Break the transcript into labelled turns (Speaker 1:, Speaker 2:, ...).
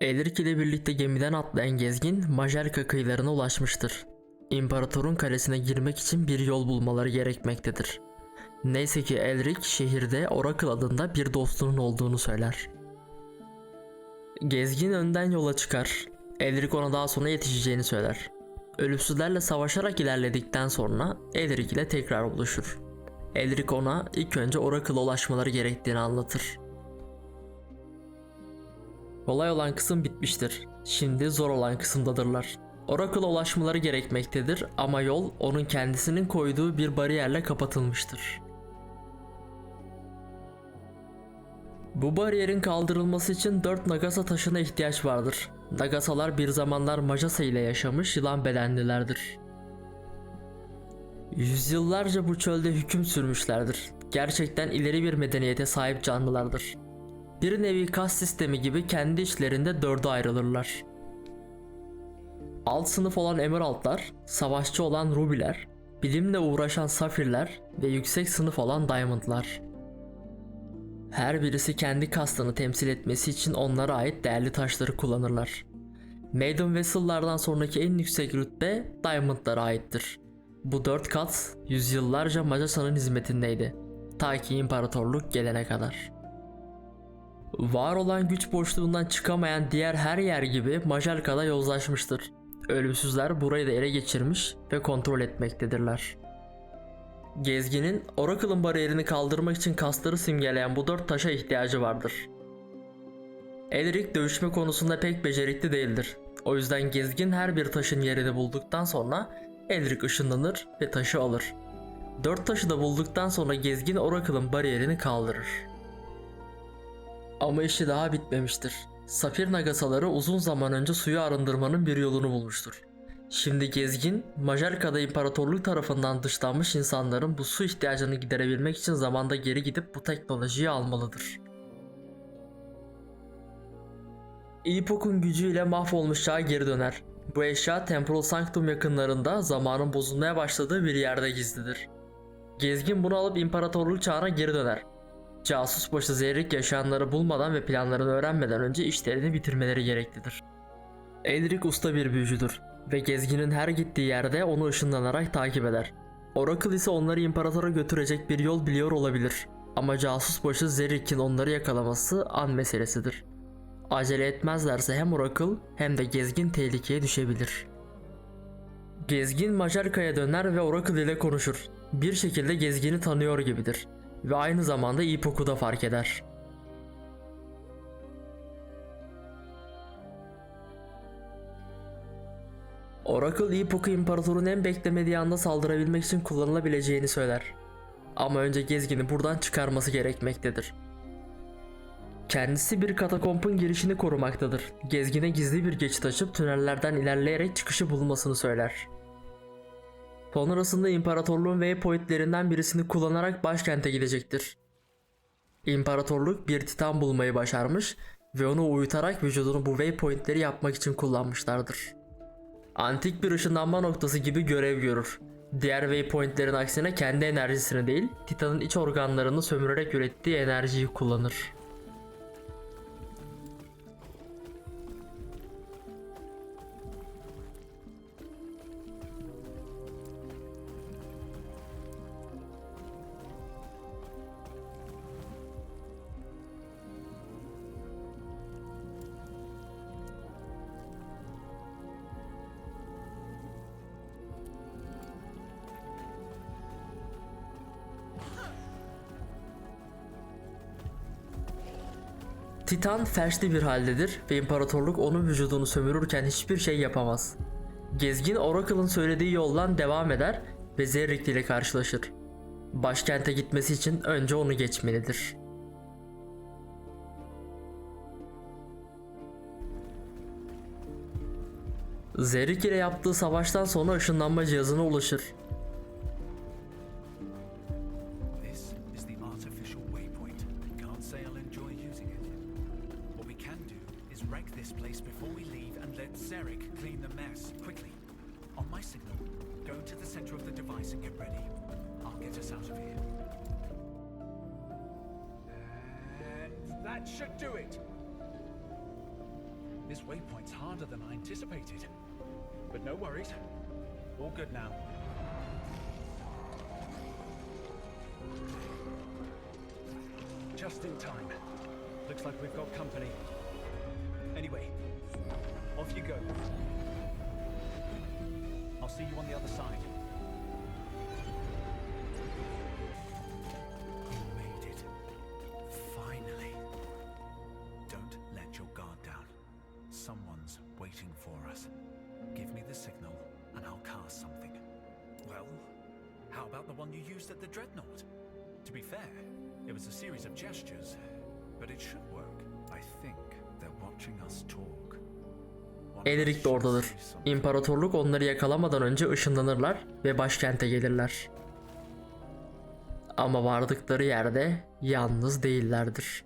Speaker 1: Elric ile birlikte gemiden atlayan gezgin Majerka kıyılarına ulaşmıştır. İmparatorun kalesine girmek için bir yol bulmaları gerekmektedir. Neyse ki Elric şehirde Oracle adında bir dostunun olduğunu söyler. Gezgin önden yola çıkar. Elric ona daha sonra yetişeceğini söyler. Ölümsüzlerle savaşarak ilerledikten sonra Elric ile tekrar buluşur. Elric ona ilk önce Oracle'a ulaşmaları gerektiğini anlatır. Kolay olan kısım bitmiştir. Şimdi zor olan kısımdadırlar. Oracle'a ulaşmaları gerekmektedir ama yol onun kendisinin koyduğu bir bariyerle kapatılmıştır. Bu bariyerin kaldırılması için 4 Nagasa taşına ihtiyaç vardır. Nagasalar bir zamanlar Majasa ile yaşamış yılan bedenlilerdir. Yüzyıllarca bu çölde hüküm sürmüşlerdir. Gerçekten ileri bir medeniyete sahip canlılardır. Bir nevi kas sistemi gibi kendi içlerinde dörde ayrılırlar. Alt sınıf olan Emerald'lar, savaşçı olan Ruby'ler, bilimle uğraşan Safir'ler ve yüksek sınıf olan Diamond'lar. Her birisi kendi kastını temsil etmesi için onlara ait değerli taşları kullanırlar. Maiden Vessel'lardan sonraki en yüksek rütbe Diamond'lara aittir. Bu dört kat yüzyıllarca Majasa'nın hizmetindeydi. Ta ki imparatorluk gelene kadar. Var olan güç boşluğundan çıkamayan diğer her yer gibi Majalka'da yozlaşmıştır. Ölümsüzler burayı da ele geçirmiş ve kontrol etmektedirler. Gezginin Oracle'ın bariyerini kaldırmak için kasları simgeleyen bu dört taşa ihtiyacı vardır. Elric dövüşme konusunda pek becerikli değildir. O yüzden gezgin her bir taşın yerini bulduktan sonra Elric ışınlanır ve taşı alır. Dört taşı da bulduktan sonra gezgin Oracle'ın bariyerini kaldırır. Ama işi daha bitmemiştir. Safir nagasaları uzun zaman önce suyu arındırmanın bir yolunu bulmuştur. Şimdi gezgin, Majarka'da imparatorluk tarafından dışlanmış insanların bu su ihtiyacını giderebilmek için zamanda geri gidip bu teknolojiyi almalıdır. Epoch'un gücüyle mahvolmuş çağa geri döner. Bu eşya Temporal Sanctum yakınlarında zamanın bozulmaya başladığı bir yerde gizlidir. Gezgin bunu alıp imparatorluk çağına geri döner. Casus başı Zerrik yaşayanları bulmadan ve planlarını öğrenmeden önce işlerini bitirmeleri gereklidir. Elric usta bir büyücüdür ve gezginin her gittiği yerde onu ışınlanarak takip eder. Oracle ise onları imparatora götürecek bir yol biliyor olabilir. Ama casus başı Zerrik'in onları yakalaması an meselesidir. Acele etmezlerse hem Oracle hem de gezgin tehlikeye düşebilir. Gezgin Majarka'ya döner ve Oracle ile konuşur. Bir şekilde gezgini tanıyor gibidir ve aynı zamanda Epoch'u da fark eder. Oracle Epoch'u imparatorun en beklemediği anda saldırabilmek için kullanılabileceğini söyler. Ama önce gezgini buradan çıkarması gerekmektedir. Kendisi bir katakompun girişini korumaktadır. Gezgine gizli bir geçit açıp tünellerden ilerleyerek çıkışı bulmasını söyler. Sonrasında imparatorluğun waypointlerinden birisini kullanarak başkente gidecektir. İmparatorluk bir titan bulmayı başarmış ve onu uyutarak vücudunu bu waypointleri yapmak için kullanmışlardır. Antik bir ışınlanma noktası gibi görev görür. Diğer waypointlerin aksine kendi enerjisini değil, Titan'ın iç organlarını sömürerek ürettiği enerjiyi kullanır. Titan felçli bir haldedir ve imparatorluk onun vücudunu sömürürken hiçbir şey yapamaz. Gezgin Oracle'ın söylediği yoldan devam eder ve Zerrikt ile karşılaşır. Başkente gitmesi için önce onu geçmelidir. Zerrik ile yaptığı savaştan sonra ışınlanma cihazına ulaşır.
Speaker 2: Wreck this place before we leave and let Zarek clean the mess quickly. On my signal, go to the center of the device and get ready. I'll get us out of here.
Speaker 3: That should do it.
Speaker 2: This waypoint's harder than I anticipated. But no worries. All good now. Just in time. Looks like we've got company. Someone's waiting for us. Give me the signal, and I'll cast something. Well, how about the one you used at the Dreadnought? To be fair, it was a series of gestures, but it should work. I think they're watching us talk.
Speaker 1: Elric de oradadır. İmparatorluk onları yakalamadan önce ışınlanırlar ve başkente gelirler. Ama vardıkları yerde yalnız değillerdir.